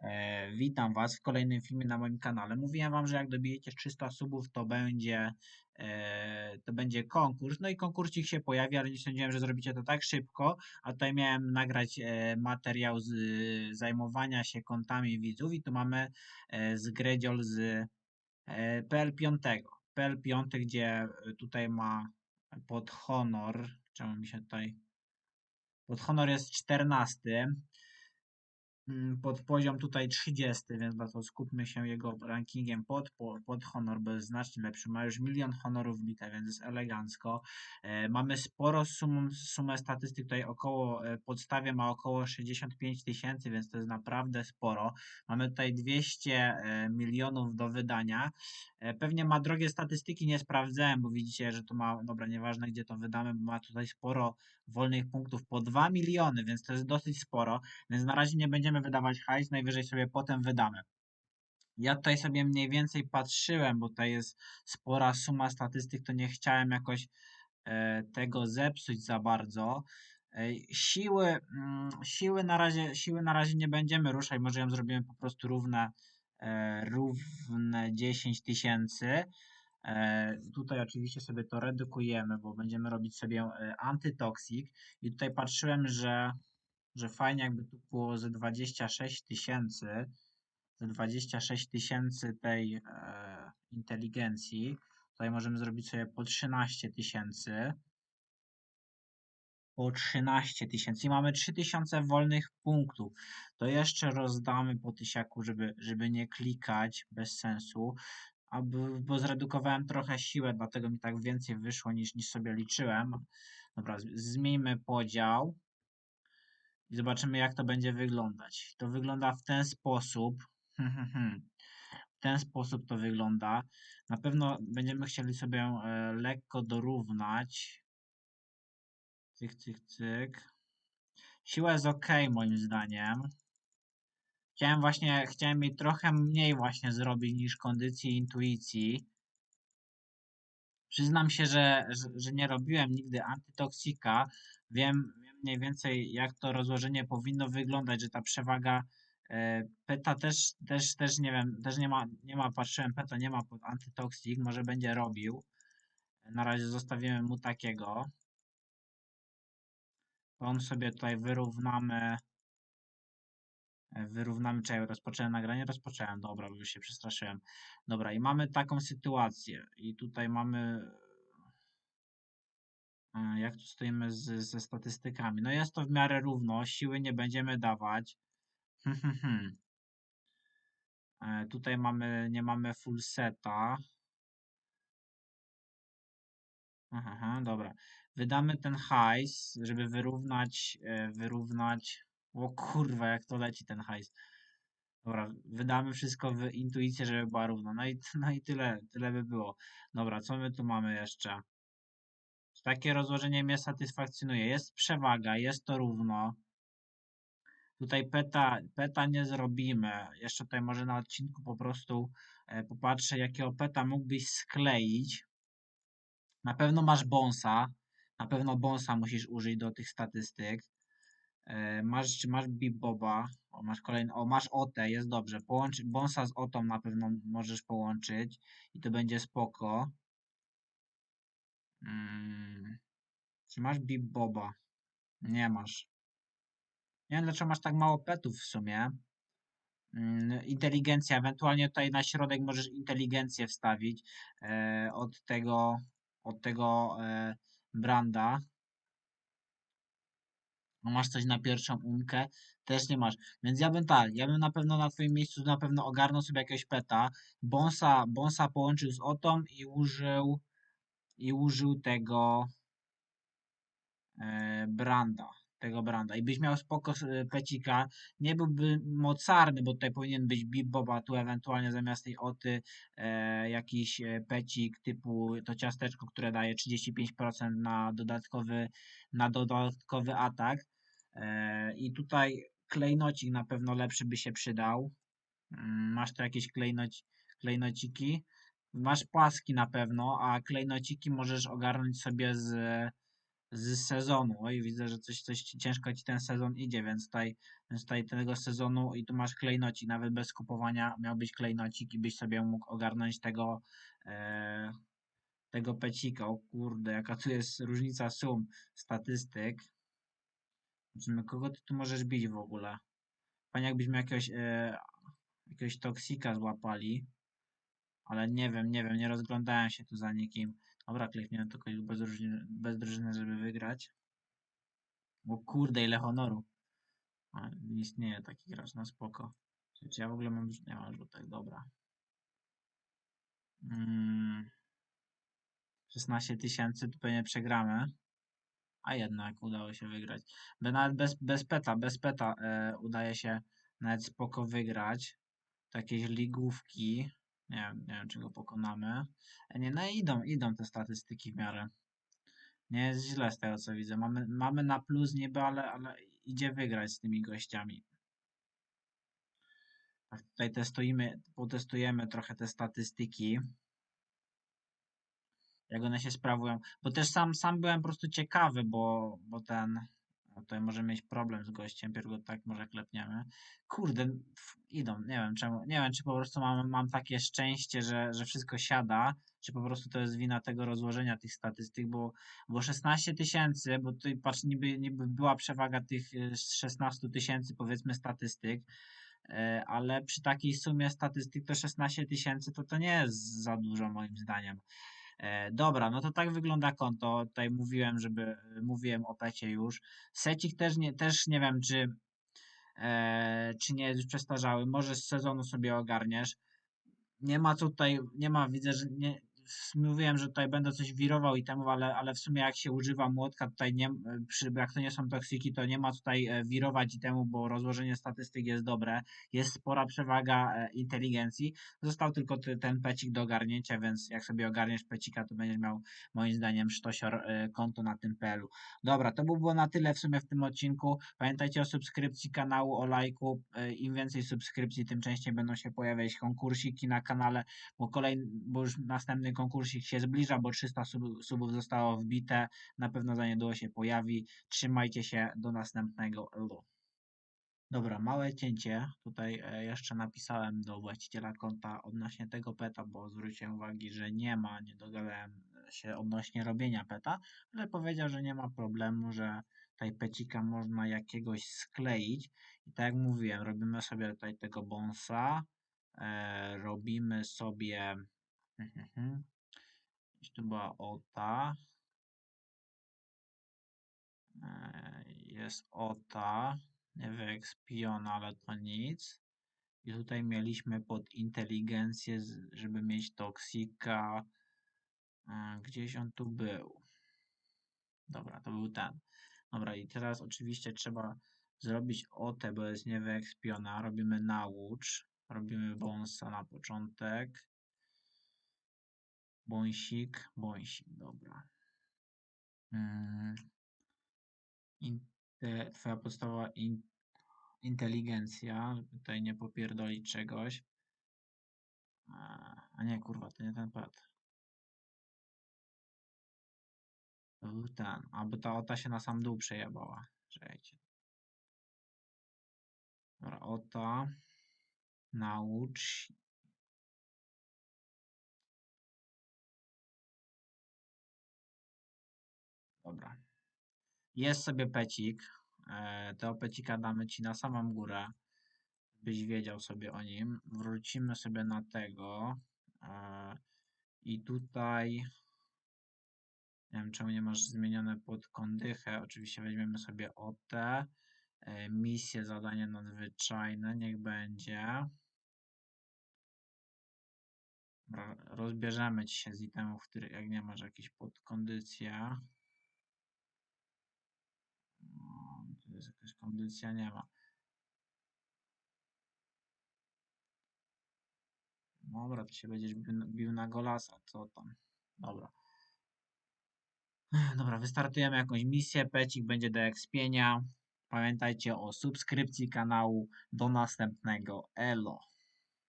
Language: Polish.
E, witam Was w kolejnym filmie na moim kanale. Mówiłem Wam, że jak dobijecie 300 subów, to będzie, e, to będzie konkurs. No i konkursik się pojawi, ale nie sądziłem, że zrobicie to tak szybko. A tutaj miałem nagrać e, materiał z zajmowania się kontami widzów i tu mamy z Gredziol z e, PL5. PL5, gdzie tutaj ma pod honor, czemu mi się tutaj pod honor jest 14 mm, pod poziom tutaj 30, więc to skupmy się jego rankingiem pod, po- pod honor, bo jest znacznie lepszy. Ma już milion honorów bite, więc jest elegancko. E, mamy sporo sum, sumę statystyk, tutaj około, e, podstawie ma około 65 tysięcy, więc to jest naprawdę sporo. Mamy tutaj 200 e, milionów do wydania. Pewnie ma drogie statystyki, nie sprawdzałem, bo widzicie, że to ma, dobra, nieważne gdzie to wydamy, bo ma tutaj sporo wolnych punktów po 2 miliony, więc to jest dosyć sporo. Więc na razie nie będziemy wydawać hajs, najwyżej sobie potem wydamy. Ja tutaj sobie mniej więcej patrzyłem, bo tutaj jest spora suma statystyk, to nie chciałem jakoś e, tego zepsuć za bardzo. E, siły, mm, siły, na razie, siły na razie nie będziemy ruszać, może ją zrobimy po prostu równe, e, równe 10 tysięcy. Tutaj oczywiście sobie to redukujemy, bo będziemy robić sobie antytoksik. I tutaj patrzyłem, że, że fajnie jakby tu było ze 26 tysięcy, ze 26 tysięcy tej e, inteligencji. Tutaj możemy zrobić sobie po 13 tysięcy. Po 13 tysięcy. I mamy 3000 wolnych punktów. To jeszcze rozdamy po tysiaku, żeby, żeby nie klikać bez sensu. A bo, zredukowałem trochę siłę, dlatego mi tak więcej wyszło niż, niż sobie liczyłem. Dobra, zmieńmy podział i zobaczymy, jak to będzie wyglądać. To wygląda w ten sposób. W ten sposób to wygląda. Na pewno będziemy chcieli sobie e, lekko dorównać. Cyk, cyk, cyk. Siła jest ok, moim zdaniem. Chciałem właśnie, chciałem jej trochę mniej właśnie zrobić niż kondycji i intuicji. Przyznam się, że, że, że nie robiłem nigdy antytoksika. Wiem, wiem mniej więcej, jak to rozłożenie powinno wyglądać, że ta przewaga e, PETA też, też, też nie wiem, też nie ma, nie ma, patrzyłem, PETA nie ma pod antytoksik, może będzie robił. Na razie zostawimy mu takiego. On sobie tutaj wyrównamy. e, Wyrównamy, czekaj, rozpocząłem nagranie, rozpocząłem, dobra, bo już się przestraszyłem. Dobra, i mamy taką sytuację. I tutaj mamy. E, Jak tu stoimy z, ze statystykami? No jest to w miarę równo, siły nie będziemy dawać. E, Tutaj mamy, nie mamy full seta. Aha, dobra. Wydamy ten hajs, żeby wyrównać, e, wyrównać. O kurwa, jak to leci ten hajs. Dobra, wydamy wszystko w intuicję, żeby była równo. No i, no i tyle, tyle by było. Dobra, co my tu mamy jeszcze? Takie rozłożenie mnie satysfakcjonuje. Jest przewaga, jest to równo. Tutaj peta, peta nie zrobimy. Jeszcze tutaj może na odcinku po prostu e, popatrzę, jakiego peta mógłbyś skleić. Na pewno masz bonsa. Na pewno bonsa musisz użyć do tych statystyk. E, masz, czy masz Biboba? O, masz kolejny, o, masz Otę, jest dobrze. Połącz, bonsa z Otą na pewno możesz połączyć i to będzie spoko. Mm. Czy masz Biboba? Nie masz. Nie wiem, dlaczego masz tak mało petów w sumie. Mm, Inteligencja, ewentualnie tutaj na środek możesz inteligencję wstawić e, od tego, od tego e, branda. No masz coś na pierwszą umkę, też nie masz. Więc ja bym tak, ja bym na pewno na twoim miejscu na pewno ogarnął sobie jakiegoś peta. Bonsa, bonsa połączył z Otą i użył i użył tego e, branda. Tego branda. I byś miał spoko pecika. Nie byłby mocarny, bo tutaj powinien być Biboba, tu ewentualnie zamiast tej Oty e, jakiś e, pecik typu to ciasteczko, które daje 35% na dodatkowy, na dodatkowy atak. E, I tutaj klejnocik na pewno lepszy by się przydał. Mm, Masz tu jakieś klejnoci, klejnociki. Masz płaski na pewno, a klejnociki możesz ogarnąć sobie z, z sezonu. Oj, widzę, że coś, coś ci- ciężko ci ten sezon idzie, więc tutaj, więc tutaj tego sezonu i tu masz klejnocik, nawet bez kupowania miał być klejnocik i byś sobie mógł ogarnąć tego e, tego pecika. O kurde, jaka tu jest różnica sum statystyk. Zobaczymy, kogo ty tu możesz bić w ogóle. Fajnie jakbyśmy jakiegoś, e, jakiegoś toksika złapali. Ale nie wiem, nie wiem, nie rozglądałem się tu za nikim. Dobra, klikniemy tylko bez, drużyny, bez drużyny, żeby wygrać. O kurde, ile honoru. A, nie istnieje taki gracz, no spoko. Czy, ja w ogóle mam nie mam rzutek, dobra. Mm, 16 tysięcy, tu pewnie przegramy. A jednak udało się wygrać. By nawet bez, bez peta, bez peta e, udaje się nawet spoko wygrać. To jakieś ligówki. Nie wiem, nie wiem, czy go pokonamy. E, nie, no idą, idą te statystyki w miarę. Nie jest źle z tego, co widzę. Mamy, mamy na plus niby, ale, ale idzie wygrać z tymi gościami. Tak, tutaj testujemy, potestujemy trochę te statystyki. Jak one się sprawują. Bo też sam, sam byłem po prostu ciekawy, bo, bo ten. Tutaj może mieć problem z gościem, pierw go tak może klepniemy. Kurde, idą, nie wiem czemu, nie wiem czy po prostu mam, mam takie szczęście, że, że wszystko siada, czy po prostu to jest wina tego rozłożenia tych statystyk, bo, bo 16 tysięcy, bo tutaj patrz, niby, niby była przewaga tych y, 16 tysięcy powiedzmy statystyk, e, ale przy takiej sumie statystyk to 16 tysięcy to to nie jest za dużo moim zdaniem. E, dobra, no to tak wygląda konto. Tutaj mówiłem, żeby mówiłem o pecie już. Secik też nie, też nie wiem, czy, e, czy nie jest już przestarzały. Może z sezonu sobie ogarniesz. Nie ma tutaj, nie ma, widzę, że nie, mówiłem, że tutaj będę coś wirował i temu, ale, ale w sumie jak się używa młotka, tutaj nie, przy, jak to nie są toksiki, to nie ma tutaj e, wirować i temu, bo rozłożenie statystyk jest dobre. Jest spora przewaga e, inteligencji. Został tylko ty, ten pecik do ogarnięcia, więc jak sobie ogarniesz pecika, to będziesz miał moim zdaniem sztosior e, konto na tym PL-u. Dobra, to by było na tyle w sumie w tym odcinku. Pamiętajcie o subskrypcji kanału, o lajku. Im więcej subskrypcji, tym częściej będą się pojawiać konkursiki na kanale, bo kolejny, bo już następny konkursik się zbliża, bo 300 sub, subów zostało wbite. Na pewno za niedługo się pojawi. Trzymajcie się do następnego. Elo. Dobra, małe cięcie. Tutaj e, jeszcze napisałem do właściciela konta odnośnie tego peta, bo zwróciłem uwagi, że nie ma, nie dogadałem się odnośnie robienia peta, ale powiedział, że nie ma problemu, że tutaj pecika można jakiegoś skleić. I tak jak mówiłem, robimy sobie tutaj tego bonsa, e, robimy sobie mhm, gdzieś tu była ota, jest ota, nie wyekspiona, ale to nic. I tutaj mieliśmy pod inteligencję, żeby mieć toksika. E, Gdzieś on tu był. Dobra, to był ten. Dobra, i teraz oczywiście trzeba zrobić OT, bo jest niewyekspiona. Robimy naucz. Robimy bonsa na początek. Bąsik, bąsik, dobra. Mm. Inte, twoja podstawowa in, inteligencja, żeby tutaj nie popierdolić czegoś. A nie, kurwa, to nie ten pad. Ten. Albo ta ota się na sam dół przejebała. Czekajcie. Dobra, ota. Naucz. Jest sobie pecik. E, tego pecika damy ci na samą górę. Byś wiedział sobie o nim. Wrócimy sobie na tego. E, I tutaj. Nie wiem, czemu nie masz zmienione pod kondychę. Oczywiście weźmiemy sobie OT. E, misje, zadanie nadzwyczajne. Niech będzie. Rozbierzemy ci się z itemów, który jak nie masz jakiejś podkondycja. No, tu jest jakaś kondycja, nie ma. Dobra, to się będziesz bił, na- golasa, co tam. Dobra. Dobra, wystartujemy jakąś misję, pecik będzie do ekspienia. Pamiętajcie o subskrypcji kanału. Do następnego. Elo.